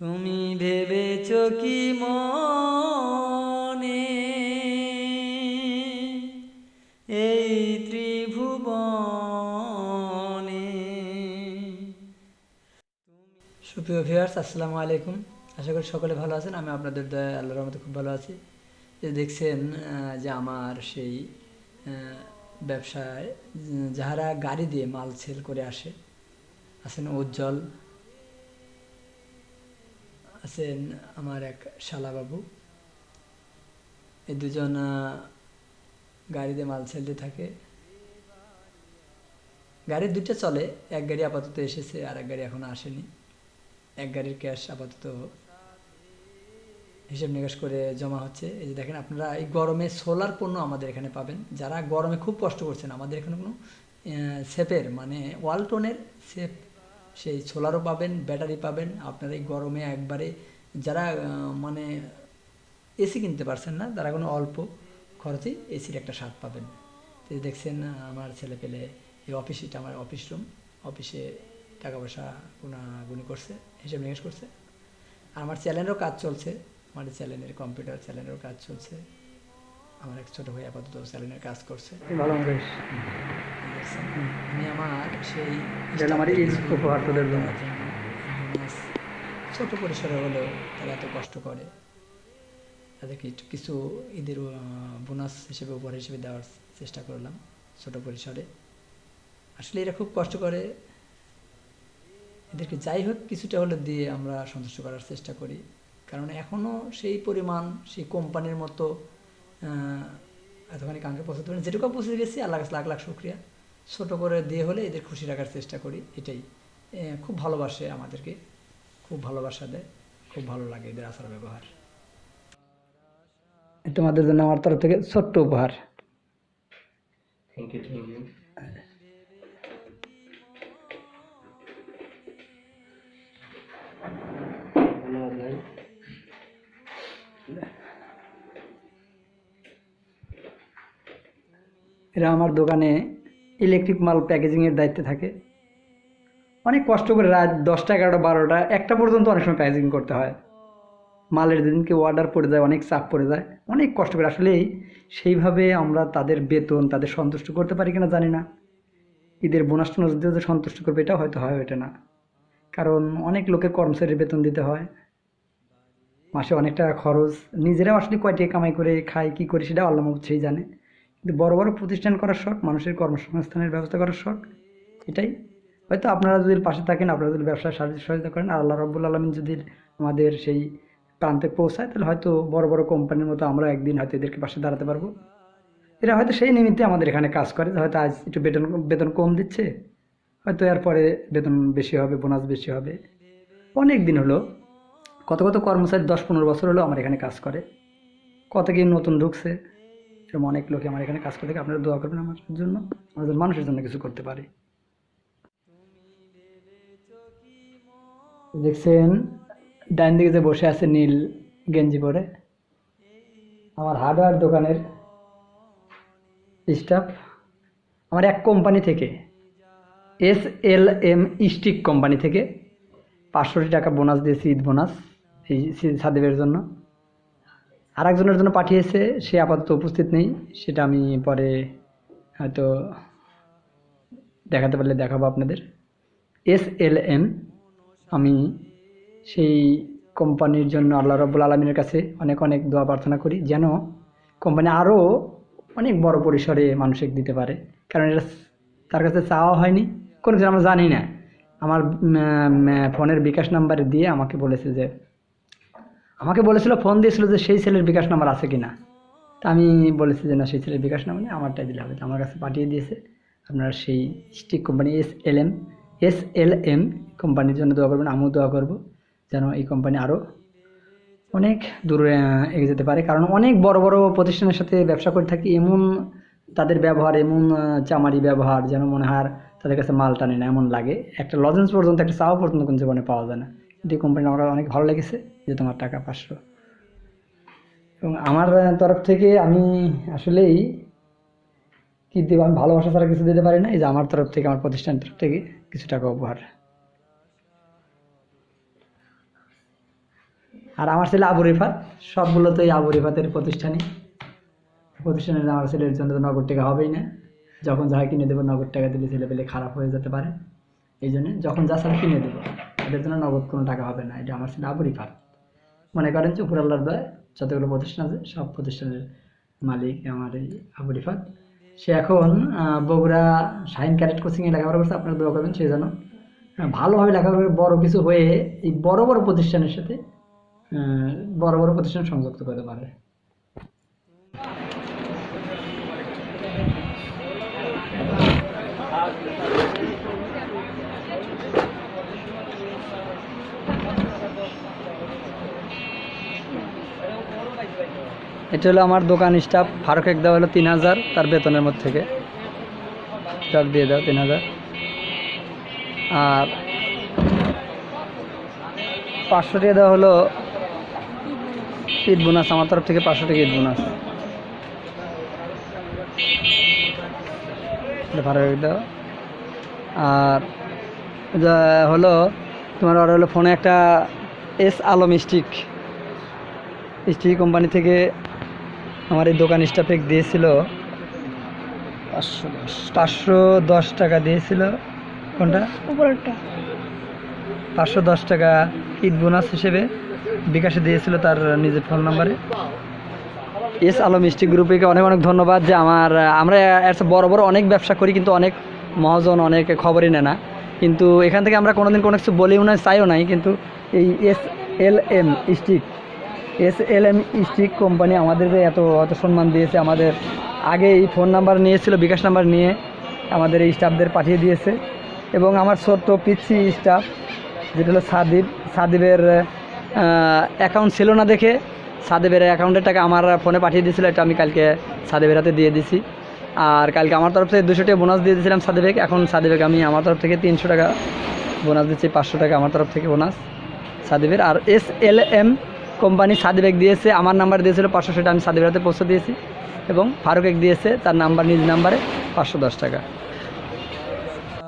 তুমি ভেবেছ কি মনে? এই ত্রিভুবনে। সুপ্রিয় ভিউয়ার্স আসসালামু আলাইকুম। আশা করি সকলে ভালো আছেন। আমি আপনাদের দয়া, আল্লাহর রহমতে খুব ভালো আছি। যে দেখছেন যে আমার সেই ব্যবসায় যাহারা গাড়ি দিয়ে মাল সেল করে আসে, আছেন উজ্জ্বল আছেন আমার এক শালাবাবু। এই দুজন আহ, গাড়ি দিয়ে মাল সেলতে থাকে। গাড়ি দুটো চলে এক গাড়ি আপাতত এসেছে আর এক গাড়ি এখনও আসেনি। এক গাড়ির ক্যাশ আপাতত হিসেব নিকাশ করে জমা হচ্ছে। এই যে দেখেন আপনারা এই গরমে সোলার পণ্য আমাদের এখানে পাবেন। যারা গরমে খুব কষ্ট করছেন আমাদের এখানে কোনো সেপের মানে ওয়ালটনের সেপ সেই সোলারও পাবেন, ব্যাটারি পাবেন। আপনারা এই গরমে একবারে যারা মানে এসি কিনতে পারছেন না, তারা কোনো অল্প খরচেই এসির একটা স্বাদ পাবেন। তো দেখছেন, আমার ছেলে পেলে এই অফিস আমার অফিস রুম। অফিসে টাকা পয়সা গুণাগুনি করছে, হিসেব নিকাশ করছে। আর আমার চ্যানেলেরও কাজ চলছে, আমার চ্যানেলের কম্পিউটার চ্যানেলেরও কাজ চলছে। আমার এক ছোটো ভাই আপাতত চ্যানেলের কাজ করছে। ভালো? আমি আমার সেই এটা আমার উপহার তোদের জন্য ছোট পরিসরে হলেও তারা এত কষ্ট করে। তাদেরকে কিছু ঈদের বোনাস হিসেবে উপহার হিসেবে দেওয়ার চেষ্টা করলাম ছোট পরিসরে। আসলে এরা খুব কষ্ট করে। এদেরকে যাই হোক কিছুটা হলে দিয়ে আমরা সন্তুষ্ট করার চেষ্টা করি। কারণ এখনও সেই পরিমাণ সেই কোম্পানির মতো এতখানি কাঙ্ক্ষে পৌঁছাতে পারি যেটুকু পৌঁছে গেছি আল্লাহ কাছে লাখ লাখ শুক্রিয়া। ছোট করে দিয়ে হলে এদের খুশি রাখার চেষ্টা করি এটাই। খুব ভালোবাসে আমাদেরকে খুব ভালোবাসা দেয় খুব ভালো লাগে এদের আচার ব্যবহার। তোমাদের জন্য আমার তরফ থেকে ছোট্ট উপহার। থ্যাংক ইউ থ্যাংক ইউ এরা আমার দোকানে ইলেকট্রিক মাল প্যাকেজিংয়ের দায়িত্বে থাকে। অনেক কষ্ট করে রাত দশটা, এগারোটা, বারোটা, একটা পর্যন্ত অনেক সময় প্যাকেজিং করতে হয়। মালের যেদিনকে অর্ডার পড়ে যায়, অনেক চাপ পড়ে যায়, অনেক কষ্ট করে। আসলেই সেইভাবে আমরা তাদের বেতন, তাদের সন্তুষ্ট করতে পারি কিনা জানি না। ঈদের বোনাস টোনাস যে সন্তুষ্ট করবে, এটা হয়তো হয় ওটা না। কারণ অনেক লোকের কর্মচারীর বেতন দিতে হয়। মাসে অনেক টাকা খরচ, নিজেরাও আসলে কয় টাকা কামাই করে খাই কী করি সেটা আল্লাহ সেই জানে। কিন্তু বড় বড় প্রতিষ্ঠান করার শখ, মানুষের কর্মসংস্থানের ব্যবস্থা করার শখ, এটাই। হয়তো আপনারা যদি পাশে থাকেন, আপনারা যদি ব্যবসায় সাহায্য সহযোগিতা করেন আর আল্লাহ রব্বুল আলমিন যদি আমাদের সেই প্রান্তে পৌঁছায়, তাহলে হয়তো বড় বড় কোম্পানির মতো আমরা একদিন হয়তো এদেরকে পাশে দাঁড়াতে পারব। এরা হয়তো সেই নিমিত্তে আমাদের এখানে কাজ করে হয়তো আজ একটু বেতন বেতন কম দিচ্ছে, হয়তো এরপরে বেতন বেশি হবে, বোনাস বেশি হবে। অনেক দিন হলো, কত কত কর্মচারী দশ পনেরো বছর হলো আমার এখানে কাজ করে। কত কি নতুন ঢুকছে এরকম অনেক লোকে আমার এখানে কাজ করে থাকে। আপনারা দোয়া করবেন আমার জন্য, আমাদের মানুষের জন্য কিছু করতে পারে। দেখছেন, ডাইন দিকে যে বসে আছে নীল গেঞ্জি পরে, আমার হার্ডওয়্যার দোকানের স্টাফ আমার এক কোম্পানি থেকে S L M stick company থেকে পাঁচশোটি টাকা বোনাস দিয়েছি ঈদ বোনাস এই সাদেবের জন্য। আর একজনের জন্য পাঠিয়েছে, সে আপাতত উপস্থিত নেই। সেটা আমি পরে হয়তো দেখাতে পারলে দেখাবো আপনাদের। এস এল এম আমি সেই কোম্পানির জন্য আল্লাহ রব্বুল আলমিনের কাছে অনেক অনেক দোয়া প্রার্থনা করি যেন কোম্পানি আরও অনেক বড় পরিসরে মানুষকে দিতে পারে। কারণ এটা তার কাছে চাওয়া হয়নি, কোনো কিছু আমরা জানি না। আমার ফোনের বিকাশ নাম্বার দিয়ে আমাকে বলেছে যে আমাকে বলেছিল ফোন দিয়েছিল যে সেই ছেলের বিকাশ নাম্বার আছে কি না তা আমি বলেছি যে, না, সেই ছেলের বিকাশ নাম্বার নেই, আমারটাই দিলে হবে। তো আমার কাছে পাঠিয়ে দিয়েছে। আপনারা সেই stick company S L M S L M কোম্পানির জন্য দোয়া করবেন, আমিও দোয়া করব যেন এই কোম্পানি আরও অনেক দূরে এগিয়ে যেতে পারে। কারণ অনেক বড় বড় প্রতিষ্ঠানের সাথে ব্যবসা করে থাকি, এমন তাদের ব্যবহার, এমন চামারি ব্যবহার যেন মনে হয় তাদের কাছে মাল টানে না, এমন লাগে। একটা লজেন্স পর্যন্ত, একটা চাওয়া পর্যন্ত কোন জীবনে পাওয়া যায় না। কিন্তু এই কোম্পানি আমার অনেক ভালো লেগেছে। যে তোমার টাকা পাঁচশো। এবং আমার তরফ থেকে আমি আসলেই কি দেবো আমি ভালোবাসা ছাড়া কিছু দিতে পারি না। এই যে আমার তরফ থেকে, আমার প্রতিষ্ঠানের তরফ থেকে কিছু টাকা উপহার। আর আমার ছেলে আবু রিফাত সবগুলো তো এই আবু রিফাতের প্রতিষ্ঠানই। প্রতিষ্ঠানের আমার ছেলের জন্য তো নগদ টাকা হবেই না। যখন যা কিনে দেবো, নগদ টাকা দিলে ছেলে পেলে খারাপ হয়ে যেতে পারে। এই জন্য যখন যা সাথে কিনে দেবো, এদের জন্য নগদ কোনো টাকা হবে না। এটা আমার ছেলে আবু রিফাত। মনে করেন যে উপর আল্লাহর দয়, যতগুলো প্রতিষ্ঠান আছে, সব প্রতিষ্ঠানের মালিক আমার এই আবু রিফাত। সে এখন বগুড়া শাহিন ক্যাডেট কোচিংয়ে লেখাপড়া করছে, আপনারা দোয়া করবেন সেই জন্য ভালোভাবে লেখাপড়া বড় কিছু হয়ে এই বড় বড় প্রতিষ্ঠানের সাথে বড় বড় প্রতিষ্ঠান সংযুক্ত করতে পারে। এটা হলো আমার দোকান স্টাফ, ফারুক এক দেওয়া হলো তিন হাজার, তার বেতনের মধ্যে থেকে। স্টাফ দিয়ে দাও তিন হাজার। আর পাঁচশো টাকা দেওয়া হলো ঈদ বোনাস, আমার তরফ থেকে পাঁচশো টাকা ঈদ বোনাস। এক দাও আর হলো, তোমার অর্ডার হলো ফোনে একটা S Alam stick. Stick company থেকে আমার এই দোকান স্টাফে দিয়েছিল পাঁচশো দশ পাঁচশো দশ টাকা দিয়েছিল। কোনটা? পাঁচশো দশ টাকা ঈদ বোনাস হিসেবে বিকাশে দিয়েছিল তার নিজের ফোন নাম্বারে এস আলম স্টিক গ্রুপকে অনেক অনেক ধন্যবাদ যে আমার আমরা বড় বড় অনেক ব্যবসা করি কিন্তু অনেক মহাজন অনেক খবরই নেয় না। কিন্তু এখান থেকে আমরা কোনোদিন কোনো কিছু বলিও না চাইও নাই কিন্তু এই S L M stick S L M stick company আমাদেরকে এত এত সম্মান দিয়েছে। আমাদের আগে এই ফোন নাম্বার নিয়েছিল, বিকাশ নাম্বার নিয়ে আমাদের এই স্টাফদের পাঠিয়ে দিয়েছে। এবং আমার ছোট্ট পিচ্ছি স্টাফ যেটা হলো সাদিব, সাদিবের অ্যাকাউন্ট ছিল না দেখে সাদেবের অ্যাকাউন্টের টাকা আমার ফোনে পাঠিয়ে দিয়েছিল। এটা আমি কালকে সাদেবের হাতে দিয়ে দিছি। আর কালকে আমার তরফ থেকে দুশো টাকা বোনাস দিয়ে দিয়েছিলাম সাদেবেক। এখন সাদেবেক আমি আমার তরফ থেকে তিনশো টাকা বোনাস দিচ্ছি, পাঁচশো টাকা আমার তরফ থেকে বোনাস সাদেবের। আর এস এল এম কোম্পানি সাদেবেক দিয়েছে, আমার নাম্বার দিয়েছিল পাঁচশো সেটা আমি সাদেবের হাতে পৌঁছে দিয়েছি। এবং ফারুক এক দিয়েছে, তার নাম্বার, নিজ নাম্বারে পাঁচশো দশ টাকা।